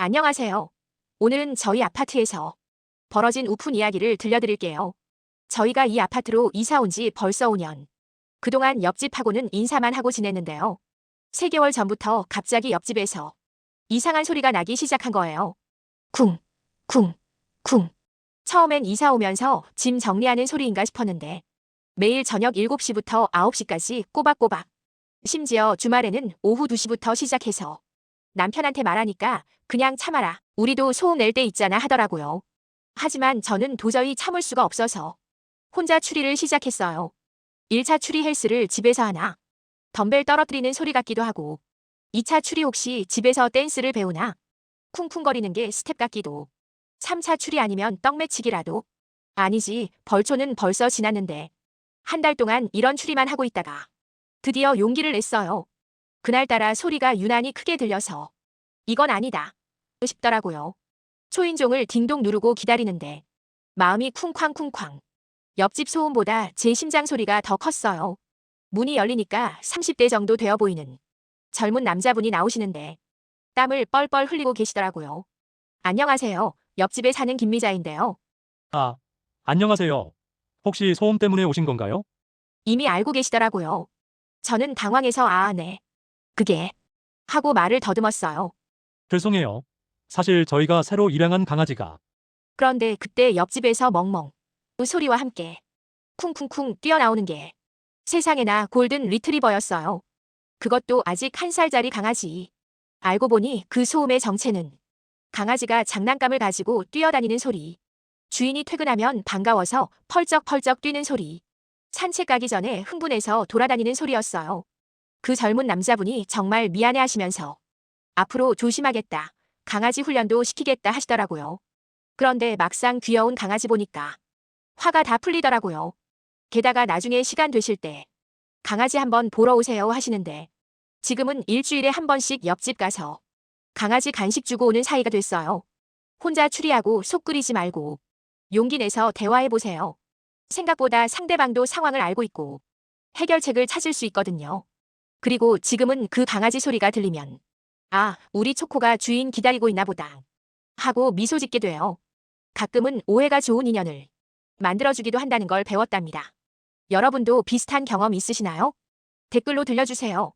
안녕하세요. 오늘은 저희 아파트에서 벌어진 우픈 이야기를 들려드릴게요. 저희가 이 아파트로 이사 온 지 벌써 5년. 그동안 옆집하고는 인사만 하고 지냈는데요. 3개월 전부터 갑자기 옆집에서 이상한 소리가 나기 시작한 거예요. 쿵, 쿵, 쿵. 처음엔 이사 오면서 짐 정리하는 소리인가 싶었는데 매일 저녁 7시부터 9시까지 꼬박꼬박. 심지어 주말에는 오후 2시부터 시작해서 남편한테 말하니까 그냥 참아라. 우리도 소음 낼 때 있잖아 하더라고요. 하지만 저는 도저히 참을 수가 없어서 혼자 추리를 시작했어요. 1차 추리 헬스를 집에서 하나? 덤벨 떨어뜨리는 소리 같기도 하고 2차 추리 혹시 집에서 댄스를 배우나? 쿵쿵거리는 게 스텝 같기도 3차 추리 아니면 떡매치기라도? 아니지, 벌초는 벌써 지났는데 한 달 동안 이런 추리만 하고 있다가 드디어 용기를 냈어요. 그날따라 소리가 유난히 크게 들려서 이건 아니다 싶더라고요. 초인종을 딩동 누르고 기다리는데 마음이 쿵쾅쿵쾅. 옆집 소음보다 제 심장 소리가 더 컸어요. 문이 열리니까 30대 정도 되어 보이는 젊은 남자분이 나오시는데 땀을 뻘뻘 흘리고 계시더라고요. 안녕하세요. 옆집에 사는 김미자인데요. 아, 안녕하세요. 혹시 소음 때문에 오신 건가요? 이미 알고 계시더라고요. 저는 당황해서 아, 네. 그게 하고 말을 더듬었어요. 죄송해요. 사실 저희가 새로 입양한 강아지가 그런데 그때 옆집에서 멍멍 소리와 함께 쿵쿵쿵 뛰어나오는 게 세상에나 골든 리트리버였어요. 그것도 아직 한 살짜리 강아지. 알고 보니 그 소음의 정체는 강아지가 장난감을 가지고 뛰어다니는 소리. 주인이 퇴근하면 반가워서 펄쩍펄쩍 뛰는 소리. 산책 가기 전에 흥분해서 돌아다니는 소리였어요. 그 젊은 남자분이 정말 미안해 하시면서 앞으로 조심하겠다. 강아지 훈련도 시키겠다 하시더라고요. 그런데 막상 귀여운 강아지 보니까 화가 다 풀리더라고요. 게다가 나중에 시간 되실 때 강아지 한번 보러 오세요 하시는데 지금은 일주일에 한 번씩 옆집 가서 강아지 간식 주고 오는 사이가 됐어요. 혼자 추리하고 속 끓이지 말고 용기 내서 대화해 보세요. 생각보다 상대방도 상황을 알고 있고 해결책을 찾을 수 있거든요. 그리고 지금은 그 강아지 소리가 들리면 아, 우리 초코가 주인 기다리고 있나 보다. 하고 미소 짓게 돼요. 가끔은 오해가 좋은 인연을 만들어주기도 한다는 걸 배웠답니다. 여러분도 비슷한 경험 있으시나요? 댓글로 들려주세요.